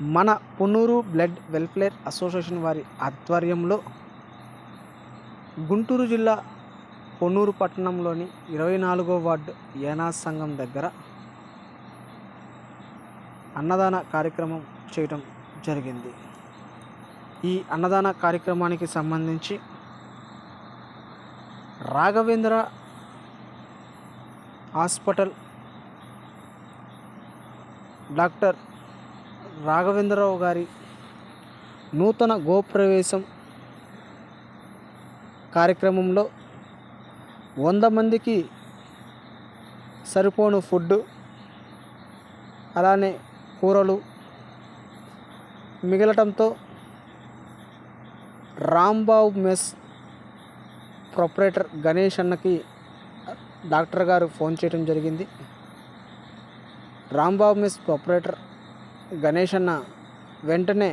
మన Ponnuru blood welfare association వారి ఆధ్వర్యంలో గుంటూరు జిల్లా పొన్నూరు పట్టణంలోని ఇరవై నాలుగో వార్డు ఏనా సంఘం దగ్గర అన్నదాన కార్యక్రమం చేయటం జరిగింది. ఈ అన్నదాన కార్యక్రమానికి సంబంధించి రాఘవేంద్ర హాస్పిటల్ డాక్టర్ రాఘవేంద్రరావు గారి నూతన గోప్రవేశం కార్యక్రమంలో వంద మందికి సరిపోను ఫుడ్ అలానే కూరలు. మిగలటంతో రాంబాబు మెస్ ప్రొపరేటర్ గణేష్ అన్నకి డాక్టర్ గారు ఫోన్ చేయడం జరిగింది. రాంబాబు మెస్ ప్రొపరేటర్ గణేష్ అన్న వెంటనే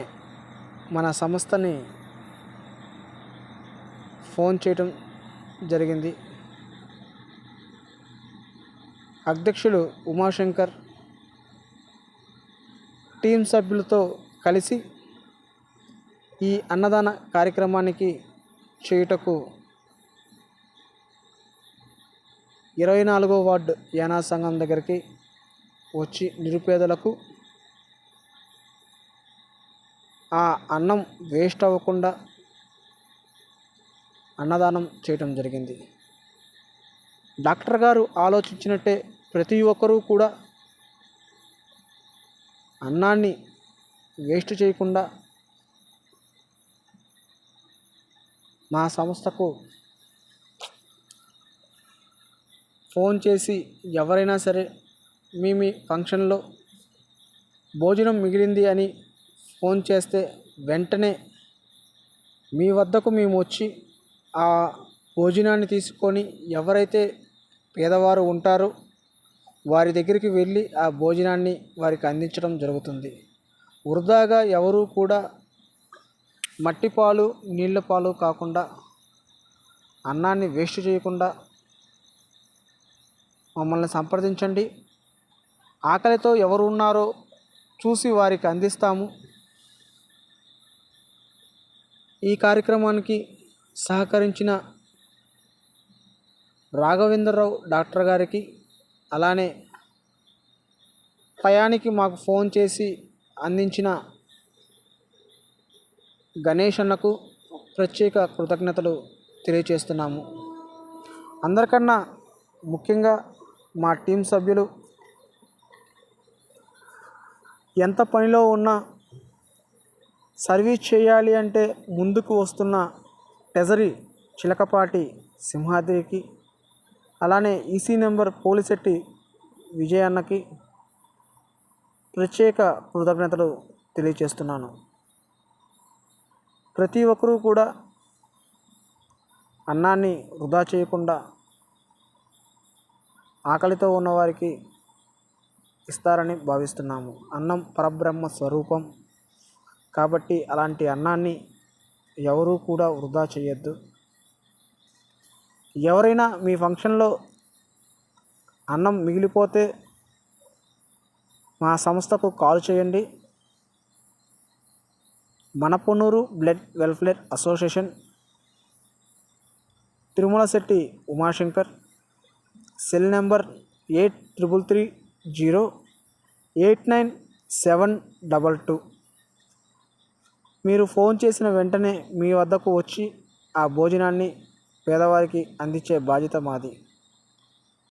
మన సంస్థని ఫోన్ చేయటం జరిగింది. అధ్యక్షుడు ఉమాశంకర్ టీం సభ్యులతో కలిసి ఈ అన్నదాన కార్యక్రమానికి చేయుటకు ఇరవై నాలుగో వార్డు యానా సంఘం దగ్గరికి వచ్చి నిరుపేదలకు ఆ అన్నం వేస్ట్ అవ్వకుండా అన్నదానం చేయటం జరిగింది. డాక్టర్ గారు ఆలోచించినట్టే ప్రతి ఒక్కరూ కూడా అన్నాన్ని వేస్ట్ చేయకుండా మా సంస్థకు ఫోన్ చేసి ఎవరైనా సరే మీ మీ ఫంక్షన్లో భోజనం మిగిలింది అని ఫోన్ చేస్తే వెంటనే మీ వద్దకు మేము వచ్చి ఆ భోజనాన్ని తీసుకొని ఎవరైతే పేదవారు ఉంటారో వారి దగ్గరికి వెళ్ళి ఆ భోజనాన్ని వారికి అందించడం జరుగుతుంది. వృధాగా ఎవరూ కూడా మట్టి పాలు నీళ్ళ పాలు కాకుండా అన్నాన్ని వేస్ట్ చేయకుండా మమ్మల్ని సంప్రదించండి. ఆకలితో ఎవరు ఉన్నారో చూసి వారికి అందిస్తాము. ఈ కార్యక్రమానికి సహకరించిన రాఘవేంద్రరావు డాక్టర్ గారికి అలానే టయానికి మాకు ఫోన్ చేసి అందించిన గణేష్ అన్నకు ప్రత్యేక కృతజ్ఞతలు తెలియచేస్తున్నాము అందరికన్నా ముఖ్యంగా మా టీం సభ్యులు ఎంత పనిలో ఉన్నా సర్వీస్ చేయాలి అంటే ముందుకు వస్తున్న ట్రెజరీ చిలకపాటి సింహాద్రికి అలానే ఈసీ నెంబర్ పోలిశెట్టి విజయన్నకి ప్రత్యేక కృతజ్ఞతలు తెలియచేస్తున్నాను ప్రతి ఒక్కరూ కూడా అన్నాన్ని వృధా చేయకుండా ఆకలితో ఉన్నవారికి ఇస్తారని భావిస్తున్నాము. అన్నం పరబ్రహ్మ స్వరూపం. కాబట్టి అలాంటి అన్నాన్ని ఎవరూ కూడా వృధా చేయొద్దు. ఎవరైనా మీ ఫంక్షన్లో అన్నం మిగిలిపోతే మా సంస్థకు కాల్ చేయండి. మనపొన్నూరు blood welfare association Tirumala Shetty Umashankar cell number eight triple three zero eight nine seven double two. మీరు ఫోన్ చేసిన వెంటనే మీ వద్దకు వచ్చి ఆ భోజనాన్ని పేదవారికి అందించే బాధ్యత మాది.